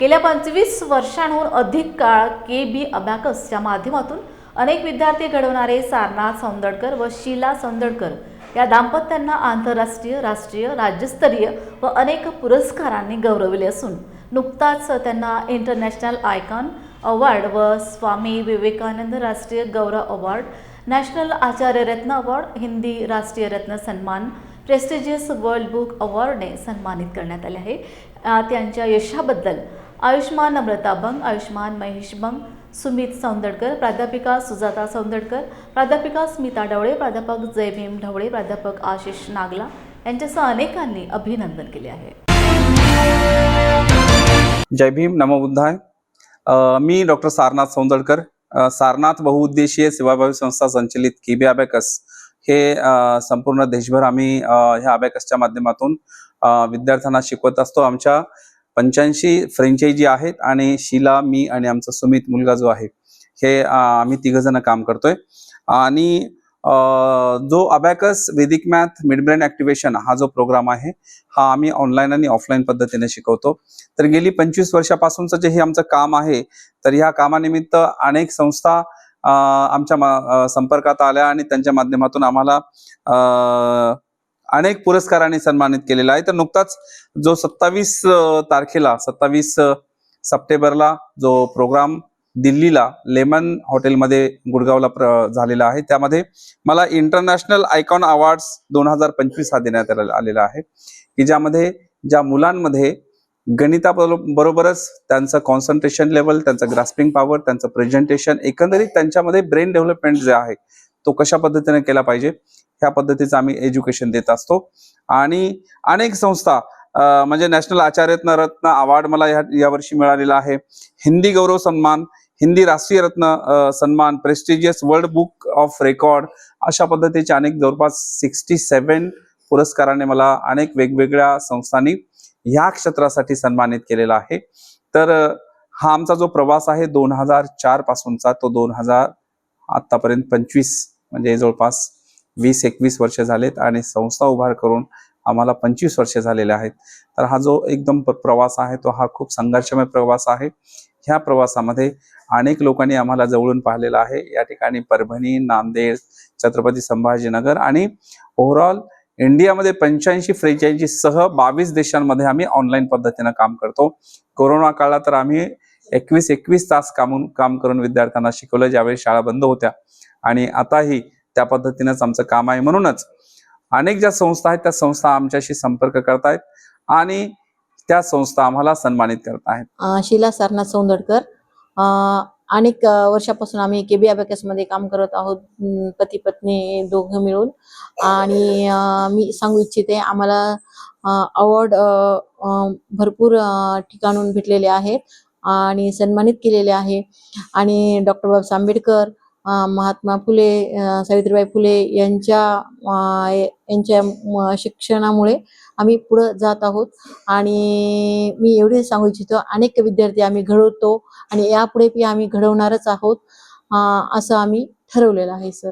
गेल्या पंचवीस वर्षांहून अधिक काळ के बी अबॅकसच्या माध्यमातून अनेक विद्यार्थी घडवणारे सारनाथ सौंदडकर व शीला सौंदडकर या दाम्पत्यांना आंतरराष्ट्रीय राष्ट्रीय राज्यस्तरीय व अनेक पुरस्कारांनी गौरविले असून नुकताच त्यांना इंटरनॅशनल आयकॉन अवॉर्ड व स्वामी विवेकानंद राष्ट्रीय गौरव अवॉर्ड नॅशनल आचार्य रत्न अवॉर्ड हिंदी राष्ट्रीय रत्न सन्मान प्रेस्टिजियस वर्ल्ड बुक अवॉर्डने सन्मानित करण्यात आले आहे. त्यांच्या यशाबद्दल आयुष्मान अमृता बंग आयुष्मान महेश बंग सुमित सौंदडकर प्राध्यापिका सुजाता सौंदडकर प्राध्यापिका स्मिता ढवळे प्राध्यापक जयभीम ढवळे प्राध्यापक आशिष नागला यांच्यासह अनेकांनी अभिनंदन केले आहे. जय भीम नमोबुद्धाय मी डॉक्टर सारनाथ सौंदडकर. सारनाथ बहुउद्देशीय सेवाभावी संस्था संचलित किबी अबॅकस हे संपूर्ण देशभर आम्ही ह्या अबॅकसच्या माध्यमातून विद्यार्थ्यांना शिकवत असतो. आमच्या पंच्याऐंशी फ्रँचायझी आहेत आणि शीला मी आणि आमचा सुमित मुलगा जो आहे हे आम्ही तिघजण काम करतोय. आणि जो abacus Vedic math midbrain activation activation हा जो प्रोग्राम आहे हा आम्ही ऑनलाईन आणि ऑफलाईन पद्धतीने शिकवतो. तर गेली पंचवीस वर्षापासूनचं जे हे आमचं काम आहे तर ह्या कामानिमित्त अनेक संस्था आमच्या संपर्कात आल्या आणि त्यांच्या माध्यमातून आम्हाला अनेक पुरस्कारांनी सन्मानित केलेला आहे. तर नुकताच जो सत्तावीस तारखेला सत्तावीस सप्टेंबरला जो प्रोग्राम दिल्लीला लेमन हॉटेलमध्ये गुडगावला प्र- झालेला आहे. त्यामध्ये मला इंटरनॅशनल आयकॉन अवॉर्ड्स दोन हजार पंचवीस हा देण्यात आलेला आलेला आहे. की ज्यामध्ये ज्या मुलांमध्ये गणिताबरोबरच त्यांचं कॉन्सन्ट्रेशन लेवल त्यांचं ग्रास्पिंग पॉवर त्यांचं प्रेझेंटेशन एकंदरीत त्यांच्यामध्ये ब्रेन डेव्हलपमेंट जे आहे तो कशा पद्धतीने केला पाहिजे? ह्या पद्धतीचं आम्ही एज्युकेशन देत असतो. आणि अनेक संस्था म्हणजे नॅशनल आचार्यरत्न रत्न अवॉर्ड मला या यावर्षी मिळालेला आहे. हिंदी गौरव सन्मान हिंदी राष्ट्रीय रत्न सन्मान prestigious world book of record अशा पद्धतीचे अनेक जवळपास सिक्स्टी सेवन पुरस्काराने मला अनेक वेगवेगळ्या संस्थांनी ह्या क्षेत्रासाठी सन्मानित केलेला आहे. तर हा आमचा जो प्रवास आहे दोन हजार चार पासूनचा तो दोन हजार आतापर्यंत पंचवीस म्हणजे जवळपास वीस एकवीस वर्ष झालेत आणि संस्था उभार करून आम्हाला पंचवीस वर्ष झालेले आहेत. तर हा जो एकदम प्रवास आहे तो हा खूप संघर्षमय प्रवास आहे. ह्या प्रवासामध्ये अनेक लोकांनी आम्हाला जवळून पाहिलेलं आहे. या ठिकाणी परभणी नांदेड छत्रपती संभाजीनगर आणि ओव्हरऑल इंडियामध्ये पंच्याऐंशी फ्रेंचायझी सह बावीस देशांमध्ये आम्ही ऑनलाईन पद्धतीनं काम करतो. कोरोना काळात तर आम्ही एकवीस एकवीस तास कामून काम करून विद्यार्थ्यांना शिकवलं. ज्यावेळी शाळा बंद होत्या आणि आताही त्या पद्धतीनंच आमचं काम आहे म्हणूनच अनेक ज्या संस्था आहेत त्या संस्था आमच्याशी संपर्क करतायत आणि त्या संस्था आम्हाला सन्मानित करत आहेत शिला सरनाथ सौंदडकर अनेक वर्षापासून आम्ही केबी मध्ये काम करत आहोत पती पत्नी दोघं मिळून. आणि मी सांगू इच्छिते आम्हाला अवॉर्ड भरपूर ठिकाणून भेटलेले आहेत आणि सन्मानित केलेले आहे. आणि डॉक्टर बाबासाहेब आंबेडकर महात्मा फुले सावित्रीबाई फुले यांच्या यांच्या शिक्षणामुळे आम्ही पुढे जात आहोत. आणि मी एवढे सांगू इच्छितो अनेक विद्यार्थी आम्ही घडवतो आणि यापुढे बी आम्ही घडवणारच आहोत असं आम्ही ठरवलेलं आहे सर.